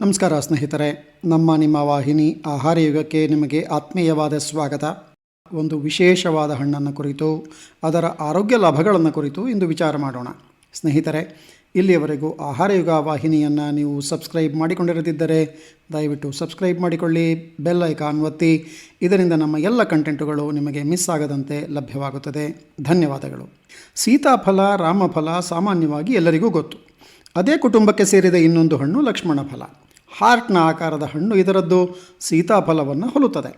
ನಮಸ್ಕಾರ ಸ್ನೇಹಿತರೆ, ನಮ್ಮ ನಿಮ್ಮ ವಾಹಿನಿ ಆಹಾರ ಯುಗಕ್ಕೆ ನಿಮಗೆ ಆತ್ಮೀಯವಾದ ಸ್ವಾಗತ. ಒಂದು ವಿಶೇಷವಾದ ಹಣ್ಣನ್ನು ಕುರಿತು, ಅದರ ಆರೋಗ್ಯ ಲಾಭಗಳನ್ನು ಕುರಿತು ಇಂದು ವಿಚಾರ ಮಾಡೋಣ. ಸ್ನೇಹಿತರೆ, ಇಲ್ಲಿಯವರೆಗೂ ಆಹಾರ ಯುಗ ವಾಹಿನಿಯನ್ನು ನೀವು ಸಬ್ಸ್ಕ್ರೈಬ್ ಮಾಡಿಕೊಂಡಿರದಿದ್ದರೆ, ದಯವಿಟ್ಟು ಸಬ್ಸ್ಕ್ರೈಬ್ ಮಾಡಿಕೊಳ್ಳಿ, ಬೆಲ್ ಐಕಾನ್ ಒತ್ತಿ. ಇದರಿಂದ ನಮ್ಮ ಎಲ್ಲ ಕಂಟೆಂಟುಗಳು ನಿಮಗೆ ಮಿಸ್ ಆಗದಂತೆ ಲಭ್ಯವಾಗುತ್ತದೆ. ಧನ್ಯವಾದಗಳು. ಸೀತಾಫಲ, ರಾಮಫಲ ಸಾಮಾನ್ಯವಾಗಿ ಎಲ್ಲರಿಗೂ ಗೊತ್ತು. ಅದೇ ಕುಟುಂಬಕ್ಕೆ ಸೇರಿದ ಇನ್ನೊಂದು ಹಣ್ಣು ಲಕ್ಷ್ಮಣ ಫಲ ಹಾರ್ಟ್ನ ಆಕಾರದ ಹಣ್ಣು ಇದರದ್ದು ಸೀತಾಫಲವನ್ನು ಹೊಲುತ್ತದೆ.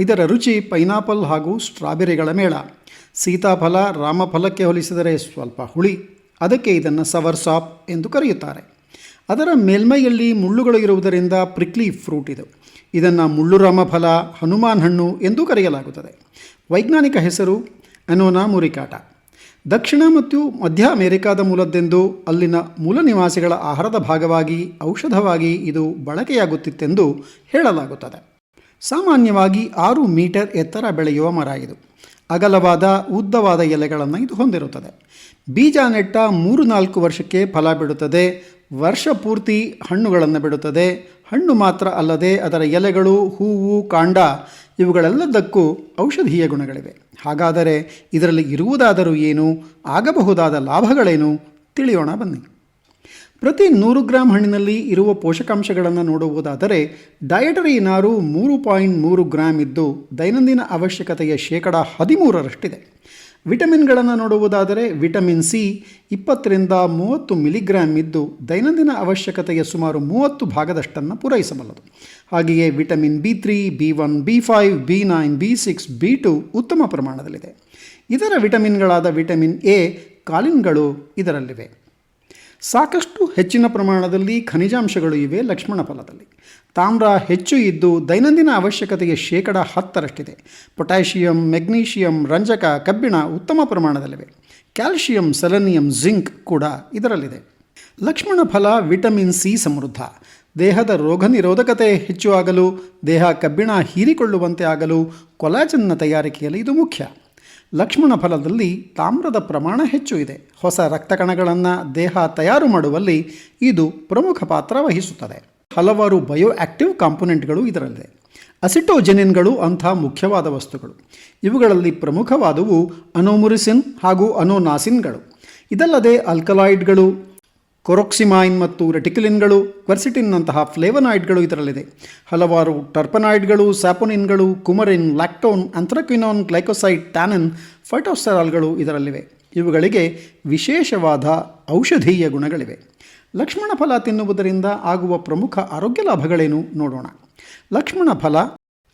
ಇದರ ರುಚಿ ಪೈನಾಪಲ್ ಹಾಗೂ ಸ್ಟ್ರಾಬೆರಿಗಳ ಮೇಳ. ಸೀತಾಫಲ ರಾಮಫಲಕ್ಕೆ ಹೋಲಿಸಿದರೆ ಸ್ವಲ್ಪ ಹುಳಿ. ಅದಕ್ಕೆ ಇದನ್ನು ಸವರ್ ಸಾಪ್ ಎಂದು ಕರೆಯುತ್ತಾರೆ. ಅದರ ಮೇಲ್ಮೈಯಲ್ಲಿ ಮುಳ್ಳುಗಳು ಇರುವುದರಿಂದ ಪ್ರಿಕ್ಲಿ ಫ್ರೂಟ್ ಇದು. ಇದನ್ನು ಮುಳ್ಳು ರಾಮಫಲ, ಹನುಮಾನ್ ಹಣ್ಣು ಎಂದೂ ಕರೆಯಲಾಗುತ್ತದೆ. ವೈಜ್ಞಾನಿಕ ಹೆಸರು ಅನೋನಾ ಮುರಿಕಾಟ ದಕ್ಷಿಣ ಮತ್ತು ಮಧ್ಯ ಅಮೆರಿಕಾದ ಮೂಲದ್ದೆಂದು ಅಲ್ಲಿನ ಮೂಲ ನಿವಾಸಿಗಳ ಆಹಾರದ ಭಾಗವಾಗಿ, ಔಷಧವಾಗಿ ಇದು ಬಳಕೆಯಾಗುತ್ತಿತ್ತೆಂದು ಹೇಳಲಾಗುತ್ತದೆ. ಸಾಮಾನ್ಯವಾಗಿ ಆರು ಮೀಟರ್ ಎತ್ತರ ಬೆಳೆಯುವ ಮರ ಇದು. ಅಗಲವಾದ, ಉದ್ದವಾದ ಎಲೆಗಳನ್ನು ಇದು ಹೊಂದಿರುತ್ತದೆ. ಬೀಜ ನೆಟ್ಟ ಮೂರು ನಾಲ್ಕು ವರ್ಷಕ್ಕೆ ಫಲ ಬಿಡುತ್ತದೆ. ವರ್ಷ ಪೂರ್ತಿ ಹಣ್ಣುಗಳನ್ನು ಬಿಡುತ್ತದೆ. ಹಣ್ಣು ಮಾತ್ರ ಅಲ್ಲದೆ ಅದರ ಎಲೆಗಳು, ಹೂವು, ಕಾಂಡ ಇವುಗಳೆಲ್ಲದಕ್ಕೂ ಔಷಧೀಯ ಗುಣಗಳಿವೆ. ಹಾಗಾದರೆ ಇದರಲ್ಲಿ ಇರುವುದಾದರೂ ಏನು? ಆಗಬಹುದಾದ ಲಾಭಗಳೇನು? ತಿಳಿಯೋಣ ಬನ್ನಿ. ಪ್ರತಿ ನೂರು ಗ್ರಾಂ ಹಣ್ಣಿನಲ್ಲಿ ಇರುವ ಪೋಷಕಾಂಶಗಳನ್ನು ನೋಡುವುದಾದರೆ ಡಯಟರಿ ನಾರು ಮೂರು ಪಾಯಿಂಟ್ ಮೂರು ಗ್ರಾಮ್ ಇದ್ದು ದೈನಂದಿನ ಅವಶ್ಯಕತೆಯ ಶೇಕಡ ಹದಿಮೂರರಷ್ಟಿದೆ. ವಿಟಮಿನ್ಗಳನ್ನು ನೋಡುವುದಾದರೆ ವಿಟಮಿನ್ ಸಿ ಇಪ್ಪತ್ತರಿಂದ ಮೂವತ್ತು ಮಿಲಿಗ್ರಾಮ್ ಇದ್ದು ದೈನಂದಿನ ಅವಶ್ಯಕತೆಯ ಸುಮಾರು ಮೂವತ್ತು ಭಾಗದಷ್ಟನ್ನು ಪೂರೈಸಬಲ್ಲದು. ಹಾಗೆಯೇ vitamin B three B one, B five, B nine, B six, B two ಉತ್ತಮ ಪ್ರಮಾಣದಲ್ಲಿದೆ. ಇದರ ವಿಟಮಿನ್ಗಳಾದ ವಿಟಮಿನ್ ಎ, ಕಾಲಿನ್ಗಳು ಇದರಲ್ಲಿವೆ. ಸಾಕಷ್ಟು ಹೆಚ್ಚಿನ ಪ್ರಮಾಣದಲ್ಲಿ ಖನಿಜಾಂಶಗಳು ಇವೆ ಲಕ್ಷ್ಮಣ ಫಲದಲ್ಲಿ. ತಾಮ್ರ ಹೆಚ್ಚು ಇದ್ದು ದೈನಂದಿನ ಅವಶ್ಯಕತೆಗೆ ಶೇಕಡ ಹತ್ತರಷ್ಟಿದೆ. ಪೊಟ್ಯಾಷಿಯಂ, ಮೆಗ್ನೀಷಿಯಂ, ರಂಜಕ, ಕಬ್ಬಿಣ ಉತ್ತಮ ಪ್ರಮಾಣದಲ್ಲಿವೆ. ಕ್ಯಾಲ್ಶಿಯಂ, ಸೆಲೆನಿಯಂ, ಜಿಂಕ್ ಕೂಡ ಇದರಲ್ಲಿದೆ. ಲಕ್ಷ್ಮಣ ಫಲ, ವಿಟಮಿನ್ ಸಿ ಸಮೃದ್ಧ. ದೇಹದ ರೋಗ ನಿರೋಧಕತೆ ಹೆಚ್ಚು ಆಗಲು, ದೇಹ ಕಬ್ಬಿಣ ಹೀರಿಕೊಳ್ಳುವಂತೆ ಆಗಲು ಕೊಲಾಜನ್ನ ತಯಾರಿಕೆಯಲ್ಲಿ ಇದು ಮುಖ್ಯ. ಲಕ್ಷ್ಮಣ ಫಲದಲ್ಲಿ ತಾಮ್ರದ ಪ್ರಮಾಣ ಹೆಚ್ಚು ಇದೆ. ಹೊಸ ರಕ್ತ ಕಣಗಳನ್ನು ದೇಹ ತಯಾರು ಮಾಡುವಲ್ಲಿ ಇದು ಪ್ರಮುಖ ಪಾತ್ರ ವಹಿಸುತ್ತದೆ. ಹಲವಾರು ಬಯೋ ಆಕ್ಟಿವ್ ಕಾಂಪೊನೆಂಟ್ಗಳು ಇದರಲ್ಲಿದೆ. ಅಸಿಟೋಜೆನಿನ್ಗಳು ಅಂಥ ಮುಖ್ಯವಾದ ವಸ್ತುಗಳು. ಇವುಗಳಲ್ಲಿ ಪ್ರಮುಖವಾದವು ಅನೋಮುರಿಸಿನ್ ಹಾಗೂ ಅನೋನಾಸಿನ್ಗಳು. ಇದಲ್ಲದೆ ಅಲ್ಕಲಾಯ್ಡ್ಗಳು ಕೊರೊಕ್ಸಿಮೈನ್ ಮತ್ತು ರೆಟಿಕ್ಯುಲಿನ್ಗಳು ಕ್ವರ್ಸಿಟಿನ್ನಂತಹ ಫ್ಲೇವನಾಯ್ಡ್ಗಳು ಇದರಲ್ಲಿದೆ. ಹಲವಾರು ಟರ್ಪನಾಯ್ಡ್ಗಳು, ಸ್ಯಾಪೊನಿನ್ಗಳು, ಕುಮರಿನ್, ಲ್ಯಾಕ್ಟೋನ್, ಅಂಥ್ರಕ್ವಿನೋನ್, ಗ್ಲೈಕೋಸೈಡ್, ಟ್ಯಾನನ್, ಫೈಟೋಸ್ಟೆರಾಲ್ಗಳು ಇದರಲ್ಲಿವೆ. ಇವುಗಳಿಗೆ ವಿಶೇಷವಾದ ಔಷಧೀಯ ಗುಣಗಳಿವೆ. ಲಕ್ಷ್ಮಣ ಫಲ ತಿನ್ನುವುದರಿಂದ ಆಗುವ ಪ್ರಮುಖ ಆರೋಗ್ಯ ಲಾಭಗಳೇನು ನೋಡೋಣ. ಲಕ್ಷ್ಮಣ ಫಲ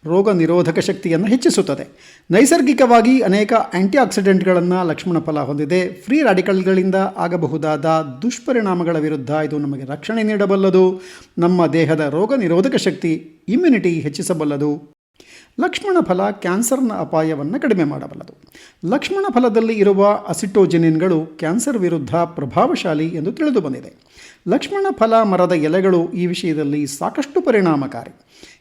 ರೋಗ ನಿರೋಧಕ ಶಕ್ತಿಯನ್ನು ಹೆಚ್ಚಿಸುತ್ತದೆ. ನೈಸರ್ಗಿಕವಾಗಿ ಅನೇಕ ಆಕ್ಸಿಡೆಂಟ್ಗಳನ್ನು ಲಕ್ಷ್ಮಣ ಫಲ ಹೊಂದಿದೆ. ಫ್ರೀ ರಾಡಿಕಲ್ಗಳಿಂದ ಆಗಬಹುದಾದ ದುಷ್ಪರಿಣಾಮಗಳ ವಿರುದ್ಧ ಇದು ನಮಗೆ ರಕ್ಷಣೆ ನೀಡಬಲ್ಲದು. ನಮ್ಮ ದೇಹದ ರೋಗ ನಿರೋಧಕ ಶಕ್ತಿ ಇಮ್ಯುನಿಟಿ ಹೆಚ್ಚಿಸಬಲ್ಲದು. ಲಕ್ಷ್ಮಣ ಫಲ ಕ್ಯಾನ್ಸರ್ನ ಅಪಾಯವನ್ನು ಕಡಿಮೆ ಮಾಡಬಲ್ಲದು. ಲಕ್ಷ್ಮಣ ಫಲದಲ್ಲಿ ಇರುವ ಅಸಿಟೋಜೆನಿನ್ಗಳು ಕ್ಯಾನ್ಸರ್ ವಿರುದ್ಧ ಪ್ರಭಾವಶಾಲಿ ಎಂದು ತಿಳಿದು ಬಂದಿದೆ ಲಕ್ಷ್ಮಣ ಫಲ ಮರದ ಎಲೆಗಳು ಈ ವಿಷಯದಲ್ಲಿ ಸಾಕಷ್ಟು ಪರಿಣಾಮಕಾರಿ.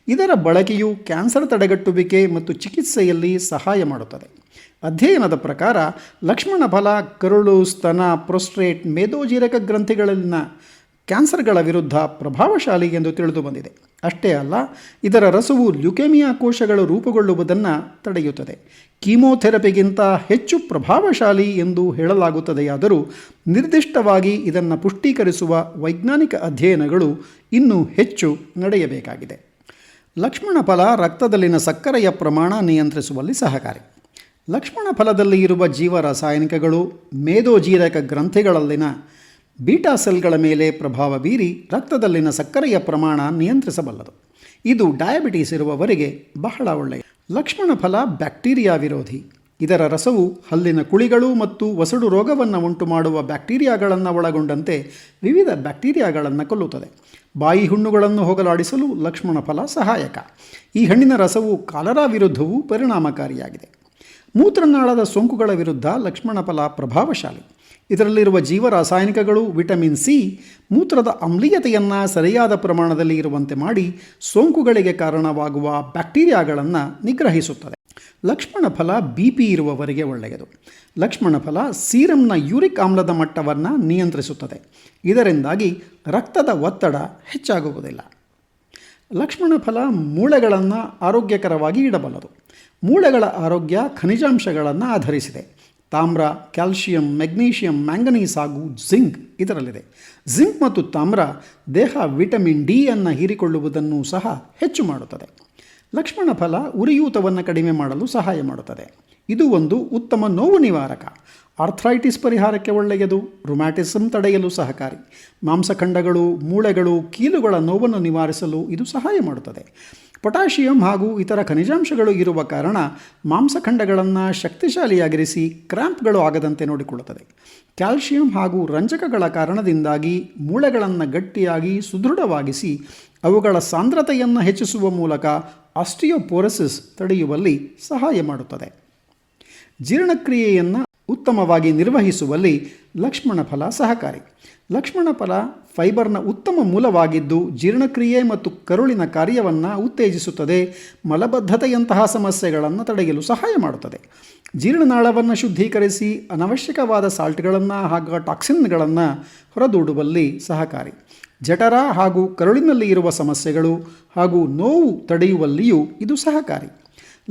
ಇದರ ಬಳಕೆಯು ಕ್ಯಾನ್ಸರ್ ತಡೆಗಟ್ಟುವಿಕೆ ಮತ್ತು ಚಿಕಿತ್ಸೆಯಲ್ಲಿ ಸಹಾಯ ಮಾಡುತ್ತದೆ. ಅಧ್ಯಯನದ ಪ್ರಕಾರ ಲಕ್ಷ್ಮಣ ಫಲ ಕರುಳು, ಸ್ತನ, ಪ್ರೊಸ್ಟ್ರೇಟ್, ಮೇದೋಜೀರಕ ಗ್ರಂಥಿಗಳಲ್ಲಿನ ಕ್ಯಾನ್ಸರ್ಗಳ ವಿರುದ್ಧ ಪ್ರಭಾವಶಾಲಿ ಎಂದು ತಿಳಿದು ಬಂದಿದೆ. ಅಷ್ಟೇ ಅಲ್ಲ, ಇದರ ರಸವು ಲ್ಯುಕೇಮಿಯಾ ಕೋಶಗಳು ರೂಪುಗೊಳ್ಳುವುದನ್ನು ತಡೆಯುತ್ತದೆ. ಕೀಮೋಥೆರಪಿಗಿಂತ ಹೆಚ್ಚು ಪ್ರಭಾವಶಾಲಿ ಎಂದು ಹೇಳಲಾಗುತ್ತದೆಯಾದರೂ ನಿರ್ದಿಷ್ಟವಾಗಿ ಇದನ್ನು ಪುಷ್ಟೀಕರಿಸುವ ವೈಜ್ಞಾನಿಕ ಅಧ್ಯಯನಗಳು ಇನ್ನೂ ಹೆಚ್ಚು ನಡೆಯಬೇಕಾಗಿದೆ. ಲಕ್ಷ್ಮಣ ಫಲ ರಕ್ತದಲ್ಲಿನ ಸಕ್ಕರೆಯ ಪ್ರಮಾಣ ನಿಯಂತ್ರಿಸುವಲ್ಲಿ ಸಹಕಾರಿ. ಲಕ್ಷ್ಮಣ ಫಲದಲ್ಲಿ ಇರುವ ಜೀವ ರಾಸಾಯನಿಕಗಳು ಮೇದೋಜೀರಕ ಗ್ರಂಥಿಗಳಲ್ಲಿನ ಬೀಟಾ ಸೆಲ್ಗಳ ಮೇಲೆ ಪ್ರಭಾವ ಬೀರಿ ರಕ್ತದಲ್ಲಿನ ಸಕ್ಕರೆಯ ಪ್ರಮಾಣ ನಿಯಂತ್ರಿಸಬಲ್ಲದು. ಇದು ಡಯಾಬಿಟೀಸ್ ಇರುವವರಿಗೆ ಬಹಳ ಒಳ್ಳೆಯ ಲಕ್ಷ್ಮಣ ಫಲ ಬ್ಯಾಕ್ಟೀರಿಯಾ ವಿರೋಧಿ. ಇದರ ರಸವು ಹಲ್ಲಿನ ಕುಳಿಗಳು ಮತ್ತು ವಸಡು ರೋಗವನ್ನು ಉಂಟು ಮಾಡುವ ಬ್ಯಾಕ್ಟೀರಿಯಾಗಳನ್ನು ಒಳಗೊಂಡಂತೆ ವಿವಿಧ ಬ್ಯಾಕ್ಟೀರಿಯಾಗಳನ್ನು ಕೊಲ್ಲುತ್ತದೆ. ಬಾಯಿ ಹುಣ್ಣುಗಳನ್ನು ಹೋಗಲಾಡಿಸಲು ಲಕ್ಷ್ಮಣ ಫಲ ಸಹಾಯಕ. ಈ ಹಣ್ಣಿನ ರಸವು ಕಾಲರಾ ವಿರುದ್ಧವೂ ಪರಿಣಾಮಕಾರಿಯಾಗಿದೆ. ಮೂತ್ರನಾಳದ ಸೋಂಕುಗಳ ವಿರುದ್ಧ ಲಕ್ಷ್ಮಣ ಫಲ ಪ್ರಭಾವಶಾಲಿ. ಇದರಲ್ಲಿರುವ ಜೀವರಾಸಾಯನಿಕಗಳು, ವಿಟಮಿನ್ ಸಿ, ಮೂತ್ರದ ಅಮ್ಲೀಯತೆಯನ್ನು ಸರಿಯಾದ ಪ್ರಮಾಣದಲ್ಲಿ ಇರುವಂತೆ ಮಾಡಿ ಸೋಂಕುಗಳಿಗೆ ಕಾರಣವಾಗುವ ಬ್ಯಾಕ್ಟೀರಿಯಾಗಳನ್ನು ನಿಗ್ರಹಿಸುತ್ತದೆ. ಲಕ್ಷ್ಮಣ ಫಲ ಬಿ ಪಿ ಇರುವವರಿಗೆ ಒಳ್ಳೆಯದು. ಲಕ್ಷ್ಮಣ ಫಲ ಸೀರಮ್ನ ಯೂರಿಕ್ ಆಮ್ಲದ ಮಟ್ಟವನ್ನು ನಿಯಂತ್ರಿಸುತ್ತದೆ. ಇದರಿಂದಾಗಿ ರಕ್ತದ ಒತ್ತಡ ಹೆಚ್ಚಾಗುವುದಿಲ್ಲ. ಲಕ್ಷ್ಮಣ ಫಲ ಮೂಳೆಗಳನ್ನು ಆರೋಗ್ಯಕರವಾಗಿ ಇಡಬಲ್ಲದು. ಮೂಳೆಗಳ ಆರೋಗ್ಯ ಖನಿಜಾಂಶಗಳನ್ನು ಆಧರಿಸಿದೆ. ತಾಮ್ರ, ಕ್ಯಾಲ್ಶಿಯಂ, ಮೆಗ್ನೀಷಿಯಂ, ಮ್ಯಾಂಗನೀಸ್ ಹಾಗೂ ಜಿಂಕ್ ಇದರಲ್ಲಿದೆ. ಜಿಂಕ್ ಮತ್ತು ತಾಮ್ರ ದೇಹ ವಿಟಮಿನ್ ಡಿ ಅನ್ನು ಹೀರಿಕೊಳ್ಳುವುದನ್ನು ಸಹ ಹೆಚ್ಚು ಮಾಡುತ್ತದೆ. ಲಕ್ಷ್ಮಣ ಫಲ ಉರಿಯೂತವನ್ನು ಕಡಿಮೆ ಮಾಡಲು ಸಹಾಯ ಮಾಡುತ್ತದೆ. ಇದು ಒಂದು ಉತ್ತಮ ನೋವು ನಿವಾರಕ. ಆರ್ಥ್ರೈಟಿಸ್ ಪರಿಹಾರಕ್ಕೆ ಒಳ್ಳೆಯದು. ರೊಮ್ಯಾಟಿಸಮ್ ತಡೆಯಲು ಸಹಕಾರಿ. ಮಾಂಸಖಂಡಗಳು, ಮೂಳೆಗಳು, ಕೀಲುಗಳ ನೋವನ್ನು ನಿವಾರಿಸಲು ಇದು ಸಹಾಯ ಮಾಡುತ್ತದೆ. ಪೊಟ್ಯಾಷಿಯಂ ಹಾಗೂ ಇತರ ಖನಿಜಾಂಶಗಳು ಇರುವ ಕಾರಣ ಮಾಂಸಖಂಡಗಳನ್ನು ಶಕ್ತಿಶಾಲಿಯಾಗಿರಿಸಿ ಕ್ರ್ಯಾಂಪ್ಗಳು ಆಗದಂತೆ ನೋಡಿಕೊಳ್ಳುತ್ತದೆ. ಕ್ಯಾಲ್ಶಿಯಂ ಹಾಗೂ ರಂಜಕಗಳ ಕಾರಣದಿಂದಾಗಿ ಮೂಳೆಗಳನ್ನು ಗಟ್ಟಿಯಾಗಿ, ಸುದೃಢವಾಗಿಸಿ ಅವುಗಳ ಸಾಂದ್ರತೆಯನ್ನು ಹೆಚ್ಚಿಸುವ ಮೂಲಕ ಆಸ್ಟಿಯೋಪೋರಸಿಸ್ ತಡೆಯುವಲ್ಲಿ ಸಹಾಯ ಮಾಡುತ್ತದೆ. ಜೀರ್ಣಕ್ರಿಯೆಯನ್ನು ಉತ್ತಮವಾಗಿ ನಿರ್ವಹಿಸುವಲ್ಲಿ ಲಕ್ಷ್ಮಣ ಫಲ ಸಹಕಾರಿ. ಲಕ್ಷ್ಮಣ ಫಲ ಫೈಬರ್ನ ಉತ್ತಮ ಮೂಲವಾಗಿದ್ದು ಜೀರ್ಣಕ್ರಿಯೆ ಮತ್ತು ಕರುಳಿನ ಕಾರ್ಯವನ್ನು ಉತ್ತೇಜಿಸುತ್ತದೆ, ಮಲಬದ್ಧತೆಯಂತಹ ಸಮಸ್ಯೆಗಳನ್ನು ತಡೆಯಲು ಸಹಾಯ ಮಾಡುತ್ತದೆ. ಜೀರ್ಣನಾಳವನ್ನು ಶುದ್ಧೀಕರಿಸಿ ಅನವಶ್ಯಕವಾದ ಸಾಲ್ಟ್ಗಳನ್ನು ಹಾಗೂ ಟಾಕ್ಸಿನ್ಗಳನ್ನು ಹೊರದೂಡುವಲ್ಲಿ ಸಹಕಾರಿ. ಜಠರ ಹಾಗೂ ಕರುಳಿನಲ್ಲಿ ಇರುವ ಸಮಸ್ಯೆಗಳು ಹಾಗೂ ನೋವು ತಡೆಯುವಲ್ಲಿಯೂ ಇದು ಸಹಕಾರಿ.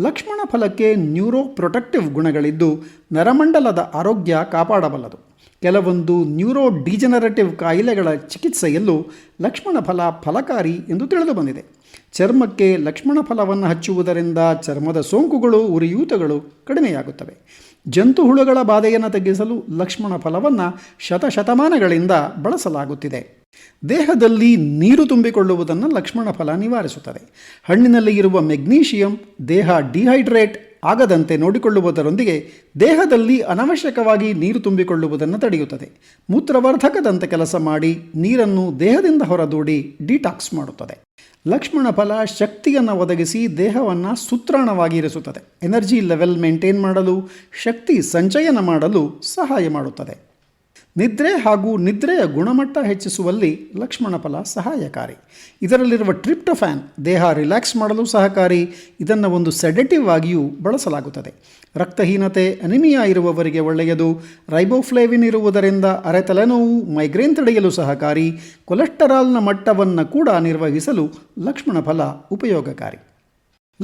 ಲಕ್ಷ್ಮಣ ಫಲಕ್ಕೆ ನ್ಯೂರೋ ಪ್ರೊಟೆಕ್ಟಿವ್ ಗುಣಗಳಿದ್ದು ನರಮಂಡಲದ ಆರೋಗ್ಯ ಕಾಪಾಡಬಲ್ಲದು. ಕೆಲವೊಂದು ನ್ಯೂರೋ ಡಿಜನರೇಟಿವ್ ಕಾಯಿಲೆಗಳ ಚಿಕಿತ್ಸೆಯಲ್ಲೂ ಲಕ್ಷ್ಮಣ ಫಲ ಫಲಕಾರಿ ಎಂದು ತಿಳಿದು ಬಂದಿದೆ. ಚರ್ಮಕ್ಕೆ ಲಕ್ಷ್ಮಣ ಫಲವನ್ನು ಹಚ್ಚುವುದರಿಂದ ಚರ್ಮದ ಸೋಂಕುಗಳು, ಉರಿಯೂತಗಳು ಕಡಿಮೆಯಾಗುತ್ತವೆ. ಜಂತು ಹುಳುಗಳ ಬಾಧೆಯನ್ನು ತಗ್ಗಿಸಲು ಲಕ್ಷ್ಮಣ ಫಲವನ್ನು ಶತಶತಮಾನಗಳಿಂದ ಬಳಸಲಾಗುತ್ತಿದೆ. ದೇಹದಲ್ಲಿ ನೀರು ತುಂಬಿಕೊಳ್ಳುವುದನ್ನು ಲಕ್ಷ್ಮಣ ಫಲ ನಿವಾರಿಸುತ್ತದೆ. ಹಣ್ಣಿನಲ್ಲಿ ಇರುವ ಮೆಗ್ನೀಷಿಯಂ ದೇಹ ಡಿಹೈಡ್ರೇಟ್ ಆಗದಂತೆ ನೋಡಿಕೊಳ್ಳುವುದರೊಂದಿಗೆ ದೇಹದಲ್ಲಿ ಅನವಶ್ಯಕವಾಗಿ ನೀರು ತುಂಬಿಕೊಳ್ಳುವುದನ್ನು ತಡೆಯುತ್ತದೆ. ಮೂತ್ರವರ್ಧಕದಂತೆ ಕೆಲಸ ಮಾಡಿ ನೀರನ್ನು ದೇಹದಿಂದ ಹೊರದೂಡಿ ಡಿಟಾಕ್ಸ್ ಮಾಡುತ್ತದೆ. ಲಕ್ಷ್ಮಣ ಫಲ ಶಕ್ತಿಯನ್ನು ಒದಗಿಸಿ ದೇಹವನ್ನು ಸುತ್ರಾಣವಾಗಿ ಇರಿಸುತ್ತದೆ. ಎನರ್ಜಿ ಲೆವೆಲ್ ಮೇಂಟೈನ್ ಮಾಡಲು, ಶಕ್ತಿ ಸಂಚಯನ ಮಾಡಲು ಸಹಾಯ ಮಾಡುತ್ತದೆ. ನಿದ್ರೆ ಹಾಗೂ ನಿದ್ರೆಯ ಗುಣಮಟ್ಟ ಹೆಚ್ಚಿಸುವಲ್ಲಿ ಲಕ್ಷ್ಮಣ ಫಲ ಸಹಾಯಕಾರಿ. ಇದರಲ್ಲಿರುವ ಟ್ರಿಪ್ಟೊಫ್ಯಾನ್ ದೇಹ ರಿಲ್ಯಾಕ್ಸ್ ಮಾಡಲು ಸಹಕಾರಿ. ಇದನ್ನು ಒಂದು ಸೆಡೆಟಿವ್ ಆಗಿಯೂ ಬಳಸಲಾಗುತ್ತದೆ. ರಕ್ತಹೀನತೆ, ಅನಿಮಿಯಾ ಇರುವವರಿಗೆ ಒಳ್ಳೆಯದು. ರೈಬೋಫ್ಲೇವಿನ್ ಇರುವುದರಿಂದ ಅರೆತಲೆನೋವು, ಮೈಗ್ರೇನ್ ತಡೆಯಲು ಸಹಕಾರಿ. ಕೊಲೆಸ್ಟರಾಲ್ನ ಮಟ್ಟವನ್ನು ಕೂಡ ನಿರ್ವಹಿಸಲು ಲಕ್ಷ್ಮಣ ಫಲ ಉಪಯೋಗಕಾರಿ.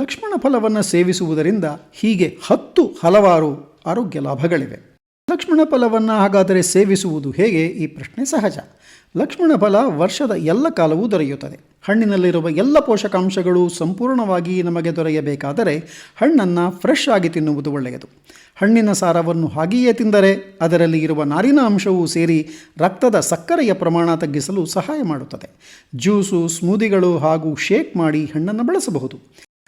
ಲಕ್ಷ್ಮಣ ಫಲವನ್ನು ಸೇವಿಸುವುದರಿಂದ ಹೀಗೆ ಹತ್ತು ಹಲವಾರು ಆರೋಗ್ಯ ಲಾಭಗಳಿವೆ. ಲಕ್ಷ್ಮಣ ಫಲವನ್ನು ಹಾಗಾದರೆ ಸೇವಿಸುವುದು ಹೇಗೆ? ಈ ಪ್ರಶ್ನೆ ಸಹಜ. ಲಕ್ಷ್ಮಣ ಫಲ ವರ್ಷದ ಎಲ್ಲ ಕಾಲವೂ ದೊರೆಯುತ್ತದೆ. ಹಣ್ಣಿನಲ್ಲಿರುವ ಎಲ್ಲ ಪೋಷಕಾಂಶಗಳು ಸಂಪೂರ್ಣವಾಗಿ ನಮಗೆ ದೊರೆಯಬೇಕಾದರೆ ಹಣ್ಣನ್ನು ಫ್ರೆಶ್ ಆಗಿ ತಿನ್ನುವುದು ಒಳ್ಳೆಯದು. ಹಣ್ಣಿನ ಸಾರವನ್ನು ಹಾಗೆಯೇ ತಿಂದರೆ ಅದರಲ್ಲಿ ಇರುವ ನಾರಿನ ಅಂಶವೂ ಸೇರಿ ರಕ್ತದ ಸಕ್ಕರೆಯ ಪ್ರಮಾಣ ತಗ್ಗಿಸಲು ಸಹಾಯ ಮಾಡುತ್ತದೆ. ಜ್ಯೂಸು, ಸ್ಮೂದಿಗಳು ಹಾಗೂ ಶೇಕ್ ಮಾಡಿ ಹಣ್ಣನ್ನು ಬಳಸಬಹುದು.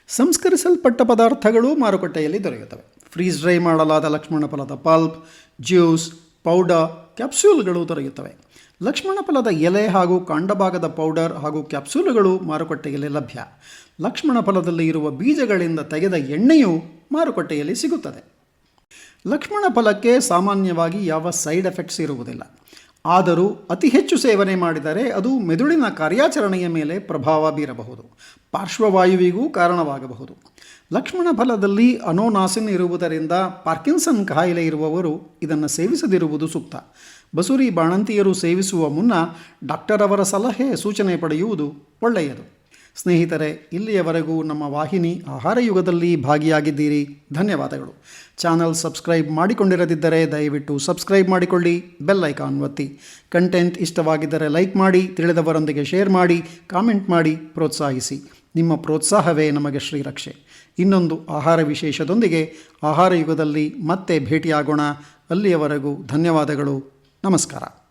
ಸಂಸ್ಕರಿಸಲ್ಪಟ್ಟ ಪದಾರ್ಥಗಳು ಮಾರುಕಟ್ಟೆಯಲ್ಲಿ ದೊರೆಯುತ್ತವೆ. ಫ್ರೀಸ್ ಡ್ರೈ ಮಾಡಲಾದ ಲಕ್ಷ್ಮಣ ಫಲದ ಪಲ್ಪ್ ಜ್ಯೂಸ್ ಪೌಡರ್ ಕ್ಯಾಪ್ಸ್ಯೂಲ್ಗಳು ದೊರೆಯುತ್ತವೆ. ಲಕ್ಷ್ಮಣ ಫಲದ ಎಲೆ ಹಾಗೂ ಕಾಂಡಭಾಗದ ಪೌಡರ್ ಹಾಗೂ ಕ್ಯಾಪ್ಸೂಲುಗಳು ಮಾರುಕಟ್ಟೆಯಲ್ಲಿ ಲಭ್ಯ. ಲಕ್ಷ್ಮಣ ಫಲದಲ್ಲಿ ಇರುವ ಬೀಜಗಳಿಂದ ತೆಗೆದ ಎಣ್ಣೆಯು ಮಾರುಕಟ್ಟೆಯಲ್ಲಿ ಸಿಗುತ್ತದೆ. ಲಕ್ಷ್ಮಣ ಫಲಕ್ಕೆ ಸಾಮಾನ್ಯವಾಗಿ ಯಾವ ಸೈಡ್ ಎಫೆಕ್ಟ್ಸ್ ಇರುವುದಿಲ್ಲ. ಆದರೂ ಅತಿ ಹೆಚ್ಚು ಸೇವನೆ ಮಾಡಿದರೆ ಅದು ಮೆದುಳಿನ ಕಾರ್ಯಾಚರಣೆಯ ಮೇಲೆ ಪ್ರಭಾವ ಬೀರಬಹುದು. ಪಾರ್ಶ್ವವಾಯುವಿಗೂ ಕಾರಣವಾಗಬಹುದು. ಲಕ್ಷ್ಮಣ ಫಲದಲ್ಲಿ ಅನೋನಾಸಿನ್ ಇರುವುದರಿಂದ ಪಾರ್ಕಿನ್ಸನ್ ಕಾಯಿಲೆ ಇರುವವರು ಇದನ್ನು ಸೇವಿಸದಿರುವುದು ಸೂಕ್ತ. ಬಸುರಿ ಬಾಣಂತಿಯರು ಸೇವಿಸುವ ಮುನ್ನ ಡಾಕ್ಟರ್ ಅವರ ಸಲಹೆ ಸೂಚನೆ ಪಡೆಯುವುದು ಒಳ್ಳೆಯದು. ಸ್ನೇಹಿತರೆ, ಇಲ್ಲಿಯವರೆಗೂ ನಮ್ಮ ವಾಹಿನಿ ಆಹಾರ ಯುಗದಲ್ಲಿ ಭಾಗಿಯಾಗಿದ್ದೀರಿ. ಧನ್ಯವಾದಗಳು. ಚಾನಲ್ ಸಬ್ಸ್ಕ್ರೈಬ್ ಮಾಡಿಕೊಂಡಿರದಿದ್ದರೆ ದಯವಿಟ್ಟು ಸಬ್ಸ್ಕ್ರೈಬ್ ಮಾಡಿಕೊಳ್ಳಿ, ಬೆಲ್ ಐಕಾನ್ ಒತ್ತಿ. ಕಂಟೆಂಟ್ ಇಷ್ಟವಾಗಿದ್ದರೆ ಲೈಕ್ ಮಾಡಿ, ತಿಳಿದವರೊಂದಿಗೆ ಶೇರ್ ಮಾಡಿ, ಕಾಮೆಂಟ್ ಮಾಡಿ, ಪ್ರೋತ್ಸಾಹಿಸಿ. ನಿಮ್ಮ ಪ್ರೋತ್ಸಾಹವೇ ನಮಗೆ ಶ್ರೀರಕ್ಷೆ. ಇನ್ನೊಂದು ಆಹಾರ ವಿಶೇಷದೊಂದಿಗೆ ಆಹಾರ ಯುಗದಲ್ಲಿ ಮತ್ತೆ ಭೇಟಿಯಾಗೋಣ. ಅಲ್ಲಿಯವರೆಗೂ ಧನ್ಯವಾದಗಳು. ನಮಸ್ಕಾರ.